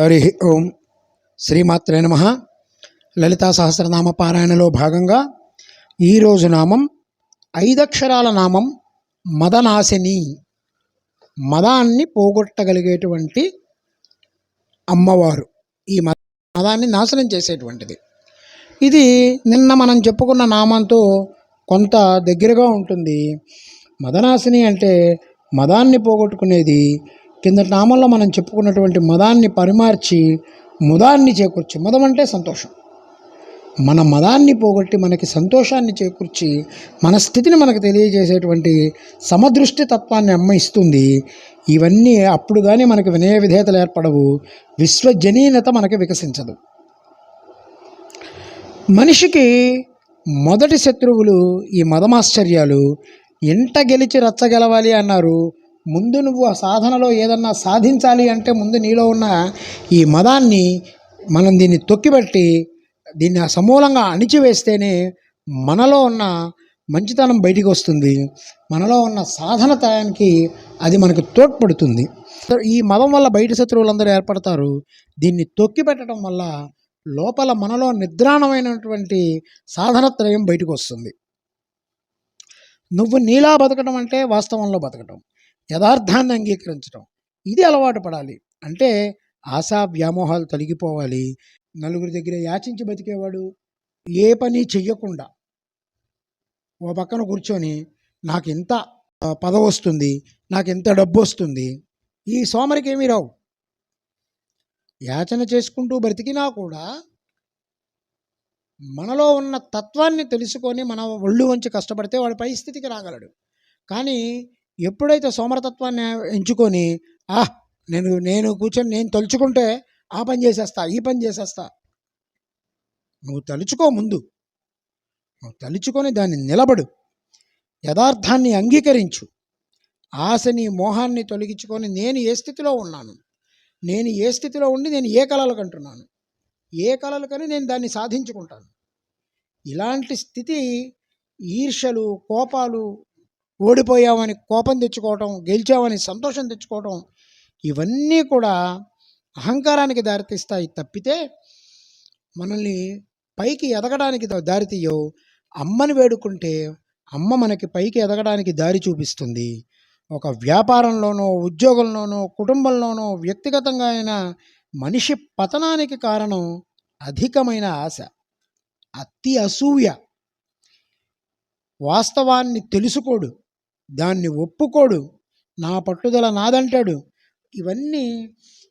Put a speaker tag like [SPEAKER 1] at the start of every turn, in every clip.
[SPEAKER 1] హరి ఓం శ్రీమాత్రే నమ. లలితా సహస్రనామ పారాయణలో భాగంగా ఈరోజు నామం ఐదక్షరాల నామం మదనాశిని. మదాన్ని పోగొట్టగలిగేటువంటి అమ్మవారు. ఈ మద మదాన్ని నాశనం చేసేటువంటిది. ఇది నిన్న మనం చెప్పుకున్న నామంతో కొంత దగ్గరగా ఉంటుంది. మదనాశిని అంటే మదాన్ని పోగొట్టుకునేది కిందటి నామంలో మనం చెప్పుకున్నటువంటి మదాన్ని పరిమార్చి ముదాన్ని చేకూర్చి మదం అంటే సంతోషం. మన మదాన్ని పోగొట్టి మనకి సంతోషాన్ని చేకూర్చి మన స్థితిని మనకు తెలియజేసేటువంటి సమదృష్టి తత్వాన్ని అమ్మయిస్తుంది ఇవన్నీ అప్పుడు కానీ మనకి వినయ విధేయతలు ఏర్పడవు. విశ్వజనీనత మనకి వికసించదు. మనిషికి మొదటి శత్రువులు ఈ మదమాశ్చర్యాలు. ఎంట గెలిచి రచ్చగెలవాలి అన్నారు. ముందు నువ్వు ఆ సాధనలో ఏదన్నా సాధించాలి అంటే ముందు నీలో ఉన్న ఈ మదాన్ని మనం దీన్ని తొక్కిబట్టి దీన్ని సమూలంగా అణిచివేస్తేనే మనలో ఉన్న మంచితనం బయటికి వస్తుంది. మనలో ఉన్న సాధన తయానికి అది మనకు తోడ్పడుతుంది. ఈ మదం వల్ల బయట శత్రువులందరూ ఏర్పడతారు. దీన్ని తొక్కి పెట్టడం వల్ల లోపల మనలో నిద్రాణమైనటువంటి సాధనత్రయం బయటకు వస్తుంది. నువ్వు నీలా బతకడం అంటే వాస్తవంలో బతకడం యథార్థాన్ని అంగీకరించడం ఇది అలవాటు పడాలి. అంటే ఆశా వ్యామోహాలు తొలగిపోవాలి. నలుగురి దగ్గర యాచించి బతికేవాడు ఏ పని చెయ్యకుండా ఓ పక్కన కూర్చొని నాకు ఎంత పదవి వస్తుంది నాకు ఎంత డబ్బు వస్తుంది ఈ సోమరికి ఏమీ రావు. యాచన చేసుకుంటూ బ్రతికినా కూడా మనలో ఉన్న తత్వాన్ని తెలుసుకొని మన ఒళ్ళు వంచి కష్టపడితే వాడి పరిస్థితికి రాగలడు. కానీ ఎప్పుడైతే సోమరతత్వాన్ని ఎంచుకొని ఆహ్ నేను నేను కూర్చొని నేను తలుచుకుంటే ఆ పని చేసేస్తా ఈ పని చేసేస్తా. నువ్వు తలుచుకో ముందు. నువ్వు తలుచుకొని దాన్ని నిలబడు. యథార్థాన్ని అంగీకరించు. ఆశని మోహాన్ని తొలగించుకొని నేను ఏ స్థితిలో ఉన్నాను? నేను ఏ స్థితిలో ఉండి నేను ఏ కళలు కంటున్నాను? ఏ కళలు కని నేను దాన్ని సాధించుకుంటాను? ఇలాంటి స్థితి ఈర్షలు కోపాలు ఓడిపోయామని కోపం తెచ్చుకోవటం గెలిచామని సంతోషం తెచ్చుకోవటం ఇవన్నీ కూడా అహంకారానికి దారితీస్తాయి తప్పితే మనల్ని పైకి ఎదగడానికి దారితీయవు. అమ్మని వేడుకుంటే అమ్మ మనకి పైకి ఎదగడానికి దారి చూపిస్తుంది. ఒక వ్యాపారంలోనో ఉద్యోగంలోనో కుటుంబంలోనో వ్యక్తిగతంగా అయినా మనిషి పతనానికి కారణం అధికమైన ఆశ అతి అసూయ. వాస్తవాన్ని తెలుసుకోడు. దాన్ని ఒప్పుకోడు. నా పట్టుదల నాదంటాడు. ఇవన్నీ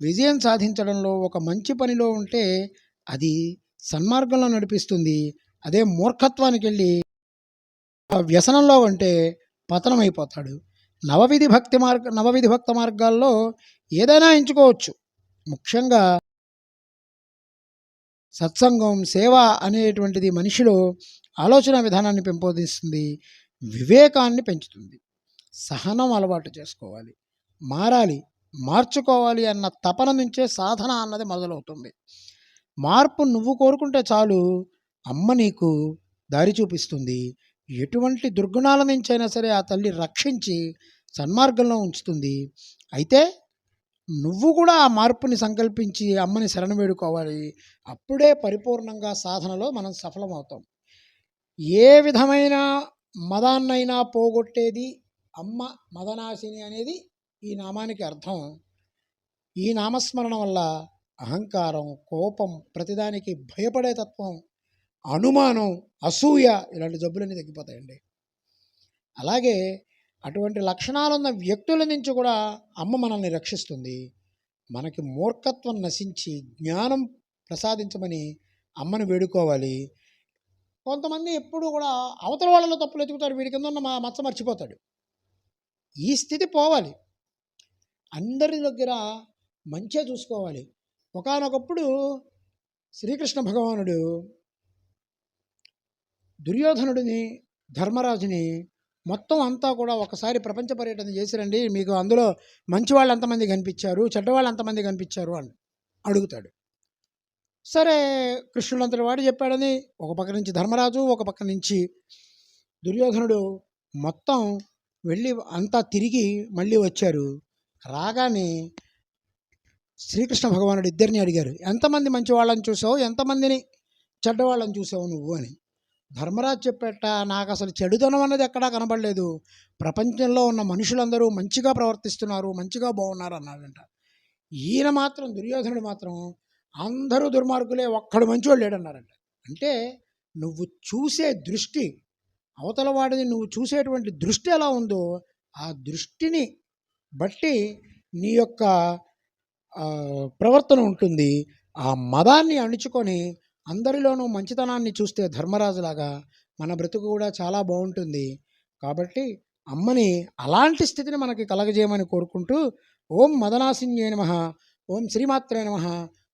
[SPEAKER 1] విజయం సాధించడంలో ఒక మంచి పనిలో ఉంటే అది సన్మార్గంలో నడిపిస్తుంది. అదే మూర్ఖత్వానికి వెళ్ళి వ్యసనంలో ఉంటే పతనమైపోతాడు. నవవిధి భక్తి మార్గ నవవిధి భక్త మార్గాల్లో ఏదైనా ఎంచుకోవచ్చు. ముఖ్యంగా సత్సంగం సేవ అనేటువంటిది మనిషిలో ఆలోచన విధానాన్ని పెంపొందిస్తుంది. వివేకాన్ని పెంచుతుంది. సహనం అలవాటు చేసుకోవాలి. మారాలి మార్చుకోవాలి అన్న తపన నుంచే సాధన అన్నది మొదలవుతుంది. మార్పు నువ్వు కోరుకుంటే చాలు అమ్మ నీకు దారి చూపిస్తుంది. ఎటువంటి దుర్గుణాల నుంచైనా సరే ఆ తల్లి రక్షించి సన్మార్గంలో ఉంచుతుంది. అయితే నువ్వు కూడా ఆ మార్పుని సంకల్పించి అమ్మని శరణ వేడుకోవాలి. అప్పుడే పరిపూర్ణంగా సాధనలో మనం సఫలమవుతాం. ఏ విధమైన మదాన్నైనా పోగొట్టేది అమ్మ మదనాశిని అనేది ఈ నామానికి అర్థం. ఈ నామస్మరణ వల్ల అహంకారం కోపం ప్రతిదానికి భయపడే తత్వం అనుమానం అసూయ ఇలాంటి జబ్బులన్నీ తగ్గిపోతాయండి. అలాగే అటువంటి లక్షణాలున్న వ్యక్తుల నుంచి కూడా అమ్మ మనల్ని రక్షిస్తుంది. మనకి మూర్ఖత్వం నశించి జ్ఞానం ప్రసాదించమని అమ్మను వేడుకోవాలి. కొంతమంది ఎప్పుడు కూడా అవతల వాళ్ళలో తప్పులు ఎతుకుతాడు వీడి కింద ఉన్న మా మచ్చ మర్చిపోతాడు. ఈ స్థితి పోవాలి. అందరి దగ్గర మంచిగా చూసుకోవాలి. ఒకానొకప్పుడు శ్రీకృష్ణ భగవానుడు దుర్యోధనుడిని ధర్మరాజుని మొత్తం అంతా కూడా ఒకసారి ప్రపంచ పర్యటన చేసిరండి మీకు అందులో మంచి వాళ్ళు ఎంతమంది కనిపించారు చెడ్డవాళ్ళు ఎంతమంది కనిపించారు అని అడుగుతాడు. సరే కృష్ణుడు అంతటి వాడు చెప్పాడని ఒక పక్క నుంచి ధర్మరాజు ఒక పక్క నుంచి దుర్యోధనుడు మొత్తం వెళ్ళి అంతా తిరిగి మళ్ళీ వచ్చారు. రాగానే శ్రీకృష్ణ భగవానుడు ఇద్దరిని అడిగారు ఎంతమంది మంచి వాళ్ళని చూసావు? ఎంతమందిని చెడ్డవాళ్ళని చూసావు నువ్వు? అని. ధర్మరాజు చెప్పేట నాకు అసలు చెడుదనం అన్నది ఎక్కడా కనబడలేదు. ప్రపంచంలో ఉన్న మనుషులందరూ మంచిగా ప్రవర్తిస్తున్నారు మంచిగా బాగున్నారు అన్నాడంట. ఈయన మాత్రం దుర్యోధనుడు మాత్రం అందరూ దుర్మార్గులే ఒక్కడు మంచివాడు లేడన్నారంట. అంటే నువ్వు చూసే దృష్టి అవతల వాడిని నువ్వు చూసేటువంటి దృష్టి ఎలా ఉందో ఆ దృష్టిని బట్టి నీ యొక్క ప్రవర్తన ఉంటుంది. ఆ మదాన్ని అణుచుకొని అందరిలోనూ మంచితనాన్ని చూస్తే ధర్మరాజులాగా మన బ్రతుకు కూడా చాలా బాగుంటుంది. కాబట్టి అమ్మని అలాంటి స్థితిని మనకి కలగజేయమని కోరుకుంటూ ఓం మదనాసింజే నమ ఓం శ్రీమాత్రే నమ